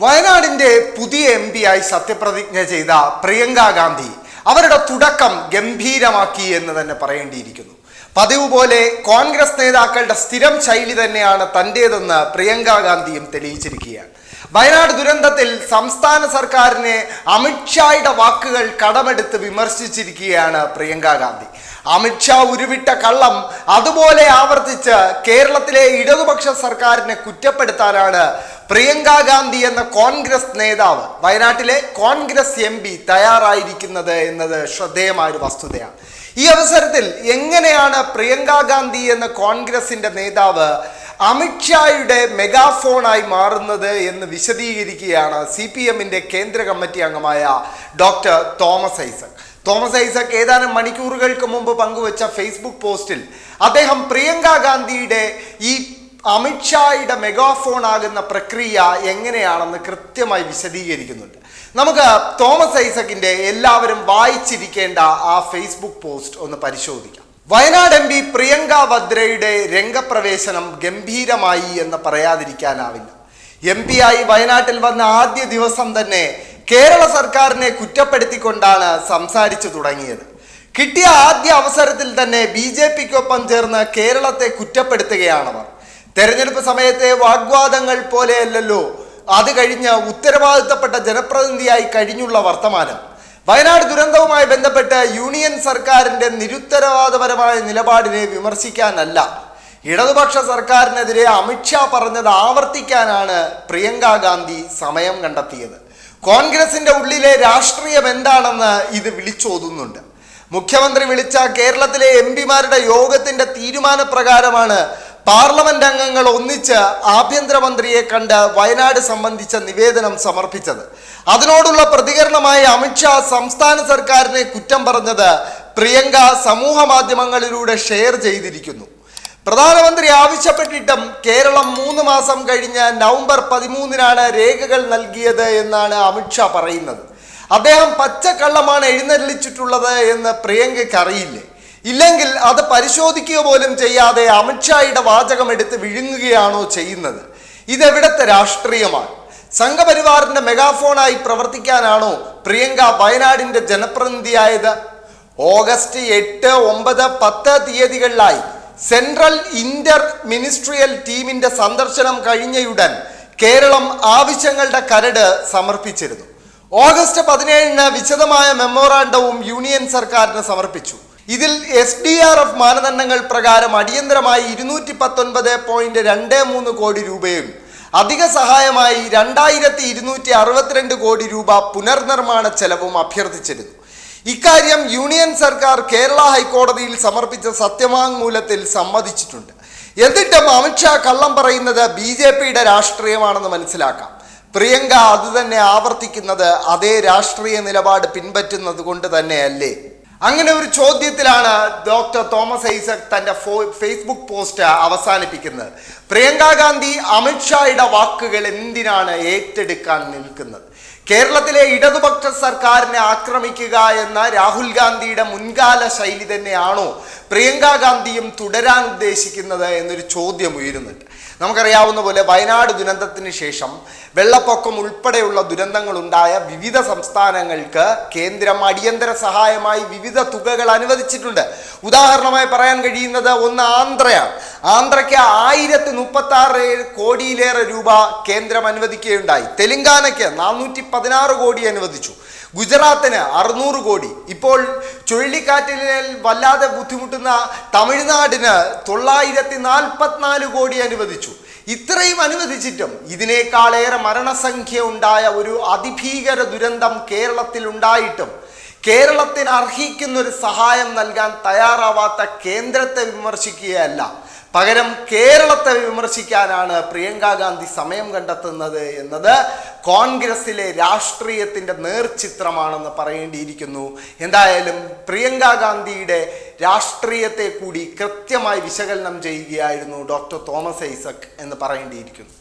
വയനാടിന്റെ പുതിയ എം ആയി സത്യപ്രതിജ്ഞ ചെയ്ത പ്രിയങ്ക ഗാന്ധി അവരുടെ തുടക്കം ഗംഭീരമാക്കി എന്ന് തന്നെ പറയേണ്ടിയിരിക്കുന്നു. പതിവ് പോലെ കോൺഗ്രസ് നേതാക്കളുടെ സ്ഥിരം ശൈലി തന്നെയാണ് തന്റേതെന്ന് പ്രിയങ്ക ഗാന്ധിയും തെളിയിച്ചിരിക്കുകയാണ്. വയനാട് ദുരന്തത്തിൽ സംസ്ഥാന സർക്കാരിനെ അമിത്ഷായുടെ വാക്കുകൾ കടമെടുത്ത് വിമർശിച്ചിരിക്കുകയാണ് പ്രിയങ്ക ഗാന്ധി. അമിത്ഷാ ഉരുവിട്ട കള്ളം അതുപോലെ ആവർത്തിച്ച് കേരളത്തിലെ ഇടതുപക്ഷ സർക്കാരിനെ കുറ്റപ്പെടുത്താനാണ് പ്രിയങ്ക ഗാന്ധി എന്ന കോൺഗ്രസ് നേതാവ് വയനാട്ടിലെ കോൺഗ്രസ് എം പി തയ്യാറായിരിക്കുന്നത് എന്നത് ശ്രദ്ധേയമായ ഒരു വസ്തുതയാണ്. ഈ അവസരത്തിൽ എങ്ങനെയാണ് പ്രിയങ്ക ഗാന്ധി എന്ന കോൺഗ്രസിന്റെ നേതാവ് അമിത്ഷായുടെ മെഗാഫോണായി മാറുന്നത് എന്ന് വിശദീകരിക്കുകയാണ് സി പി എമ്മിന്റെ കേന്ദ്ര കമ്മിറ്റി അംഗമായ ഡോക്ടർ തോമസ് ഐസക്. തോമസ് ഐസക് ഏതാനും മണിക്കൂറുകൾക്ക് മുമ്പ് പങ്കുവച്ച ഫേസ്ബുക്ക് പോസ്റ്റിൽ അദ്ദേഹം പ്രിയങ്ക ഗാന്ധിയുടെ ഈ അമിത്ഷായുടെ മെഗാഫോൺ ആകുന്ന പ്രക്രിയ എങ്ങനെയാണെന്ന് കൃത്യമായി വിശദീകരിക്കുന്നുണ്ട്. നമുക്ക് തോമസ് ഐസക്കിന്റെ എല്ലാവരും വായിച്ചിരിക്കേണ്ട ആ ഫേസ്ബുക്ക് പോസ്റ്റ് ഒന്ന് പരിശോധിക്കാം. വയനാട് എം പി പ്രിയങ്ക വദ്രയുടെ രംഗപ്രവേശനം ഗംഭീരമായി എന്ന് പറയാതിരിക്കാനാവില്ല. എം പി ആയി വയനാട്ടിൽ വന്ന ആദ്യ ദിവസം തന്നെ കേരള സർക്കാരിനെ കുറ്റപ്പെടുത്തിക്കൊണ്ടാണ് സംസാരിച്ചു തുടങ്ങിയത്. കിട്ടിയ ആദ്യ അവസരത്തിൽ തന്നെ ബി ജെ പിക്കൊപ്പം ചേർന്ന് കേരളത്തെ കുറ്റപ്പെടുത്തുകയാണവർ തെരഞ്ഞെടുപ്പ് സമയത്തെ വാഗ്വാദങ്ങൾ പോലെയല്ലല്ലോ. അത് കഴിഞ്ഞ് ഉത്തരവാദിത്തപ്പെട്ട ജനപ്രതിനിധിയായി കഴിഞ്ഞുള്ള വർത്തമാനം. വയനാട് ദുരന്തവുമായി ബന്ധപ്പെട്ട് യൂണിയൻ സർക്കാരിന്റെ നിരുത്തരവാദപരമായ നിലപാടിനെ വിമർശിക്കാനല്ല. ഇടതുപക്ഷ സർക്കാരിനെതിരെ അമിത്ഷാ പറഞ്ഞത് ആവർത്തിക്കാനാണ് പ്രിയങ്ക ഗാന്ധി സമയം കണ്ടെത്തിയത്. കോൺഗ്രസിന്റെ ഉള്ളിലെ രാഷ്ട്രീയം എന്താണെന്ന് ഇത് വിളിച്ചോതുന്നുണ്ട്. മുഖ്യമന്ത്രി വിളിച്ച കേരളത്തിലെ എം പിമാരുടെ യോഗത്തിന്റെ തീരുമാനപ്രകാരമാണ് പാർലമെന്റ് അംഗങ്ങൾ ഒന്നിച്ച് ആഭ്യന്തരമന്ത്രിയെ കണ്ട് വയനാട് സംബന്ധിച്ച നിവേദനം സമർപ്പിച്ചത്. അതിനോടുള്ള പ്രതികരണമായി അമിത്ഷാ സംസ്ഥാന സർക്കാരിനെ കുറ്റം പറഞ്ഞത് പ്രിയങ്ക സമൂഹ മാധ്യമങ്ങളിലൂടെ ഷെയർ ചെയ്തിരിക്കുന്നു. പ്രധാനമന്ത്രി ആവശ്യപ്പെട്ടിട്ടും കേരളം മൂന്ന് മാസം കഴിഞ്ഞ് നവംബർ പതിമൂന്നിനാണ് രേഖകൾ നൽകിയത് എന്നാണ് അമിത്ഷാ പറയുന്നത്. അദ്ദേഹം പച്ചക്കള്ളമാണ് എഴുന്നള്ളിച്ചിട്ടുള്ളത് എന്ന് പ്രിയങ്കയ്ക്ക് അറിയില്ലേ? ഇല്ലെങ്കിൽ അത് പരിശോധിക്കുക പോലും ചെയ്യാതെ അമിത്ഷായുടെ വാചകം എടുത്ത് വിഴുങ്ങുകയാണോ ചെയ്യുന്നത്? ഇതെവിടത്തെ രാഷ്ട്രീയമാണ്? സംഘപരിവാറിന്റെ മെഗാഫോണായി പ്രവർത്തിക്കാനാണോ പ്രിയങ്ക വയനാടിന്റെ ജനപ്രതിനിധിയായത്? ഓഗസ്റ്റ് എട്ട് ഒമ്പത് പത്ത് തീയതികളിലായി സെൻട്രൽ ഇന്റർ മിനിസ്ട്രിയൽ ടീമിന്റെ സന്ദർശനം കഴിഞ്ഞയുടൻ കേരളം ആവശ്യങ്ങളുടെ കരട് സമർപ്പിച്ചിരുന്നു. ഓഗസ്റ്റ് പതിനേഴിന് വിശദമായ മെമ്മോറാണ്ടവും യൂണിയൻ സർക്കാരിന് സമർപ്പിച്ചു. ഇതിൽ എസ് ഡി ആർ എഫ് മാനദണ്ഡങ്ങൾ പ്രകാരം അടിയന്തരമായി ഇരുന്നൂറ്റി പത്തൊൻപത് പോയിന്റ് രണ്ട് മൂന്ന് കോടി രൂപയും അധിക സഹായമായി രണ്ടായിരത്തി ഇരുന്നൂറ്റി അറുപത്തിരണ്ട് കോടി രൂപ പുനർനിർമ്മാണ ചെലവും അഭ്യർത്ഥിച്ചിരുന്നു. ഇക്കാര്യം യൂണിയൻ സർക്കാർ കേരള ഹൈക്കോടതിയിൽ സമർപ്പിച്ച സത്യവാങ്മൂലത്തിൽ സമ്മതിച്ചിട്ടുണ്ട്. എന്നിട്ടും അമിത്ഷാ കള്ളം പറയുന്നത് ബി ജെ പിയുടെ രാഷ്ട്രീയമാണെന്ന് മനസ്സിലാക്കാം. പ്രിയങ്ക അതുതന്നെ ആവർത്തിക്കുന്നത് അതേ രാഷ്ട്രീയ നിലപാട് പിൻപറ്റുന്നത് കൊണ്ട് തന്നെയല്ലേ? അങ്ങനെ ഒരു ചോദ്യത്തിലാണ് ഡോക്ടർ തോമസ് ഐസക് തന്റെ ഫേസ്ബുക്ക് പോസ്റ്റ് അവസാനിപ്പിക്കുന്നത്. പ്രിയങ്ക ഗാന്ധി അമിത്ഷായുടെ വാക്കുകൾ എന്തിനാണ് ഏറ്റെടുക്കാൻ നിൽക്കുന്നത്? കേരളത്തിലെ ഇടതുപക്ഷ സർക്കാരിനെ ആക്രമിക്കുക എന്ന രാഹുൽ ഗാന്ധിയുടെ മുൻകാല ശൈലി തന്നെയാണോ പ്രിയങ്ക ഗാന്ധിയും തുടരാൻ ഉദ്ദേശിക്കുന്നത് എന്നൊരു ചോദ്യം ഉയരുന്നുണ്ട്. നമുക്കറിയാവുന്ന പോലെ വയനാട് ദുരന്തത്തിന് ശേഷം വെള്ളപ്പൊക്കം ഉൾപ്പെടെയുള്ള ദുരന്തങ്ങൾ ഉണ്ടായ വിവിധ സംസ്ഥാനങ്ങൾക്ക് കേന്ദ്രം അടിയന്തര സഹായമായി വിവിധ തുകകൾ അനുവദിച്ചിട്ടുണ്ട്. ഉദാഹരണമായി പറയാൻ കഴിയുന്നത് ഒന്ന് ആന്ധ്രയാണ്. ആന്ധ്രയ്ക്ക് ആയിരത്തി മുപ്പത്തി ആറ് കോടിയിലേറെ രൂപ കേന്ദ്രം അനുവദിക്കുകയുണ്ടായി. തെലങ്കാനയ്ക്ക് നാനൂറ്റി പതിനാറ് കോടി അനുവദിച്ചു. ഗുജറാത്തിന് അറുന്നൂറ് കോടി. ഇപ്പോൾ ചുഴലിക്കാറ്റിൽ വല്ലാതെ ബുദ്ധിമുട്ടുന്ന തമിഴ്നാടിന് തൊള്ളായിരത്തി നാൽപ്പത്തിനാല് കോടി അനുവദിച്ചു. ഇത്രയും അനുവദിച്ചിട്ടും ഇതിനേക്കാളേറെ മരണസംഖ്യ ഉണ്ടായ ഒരു അതിഭീകര ദുരന്തം കേരളത്തിൽ ഉണ്ടായിട്ടും കേരളത്തിന് അർഹിക്കുന്ന ഒരു സഹായം നൽകാൻ തയ്യാറാവാത്ത കേന്ദ്രത്തെ വിമർശിക്കുകയല്ല. പകരം കേരളത്തെ വിമർശിക്കാനാണ് പ്രിയങ്ക ഗാന്ധി സമയം കണ്ടെത്തുന്നത് എന്നത് കോൺഗ്രസിലെ രാഷ്ട്രീയത്തിന്റെ നേർചിത്രമാണെന്ന് പറയേണ്ടിയിരിക്കുന്നു. എന്തായാലും പ്രിയങ്ക ഗാന്ധിയുടെ രാഷ്ട്രീയത്തെ കൂടി കൃത്യമായി വിശകലനം ചെയ്യുകയായിരുന്നു ഡോക്ടർ തോമസ് ഐസക് എന്ന് പറയേണ്ടിയിരിക്കുന്നു.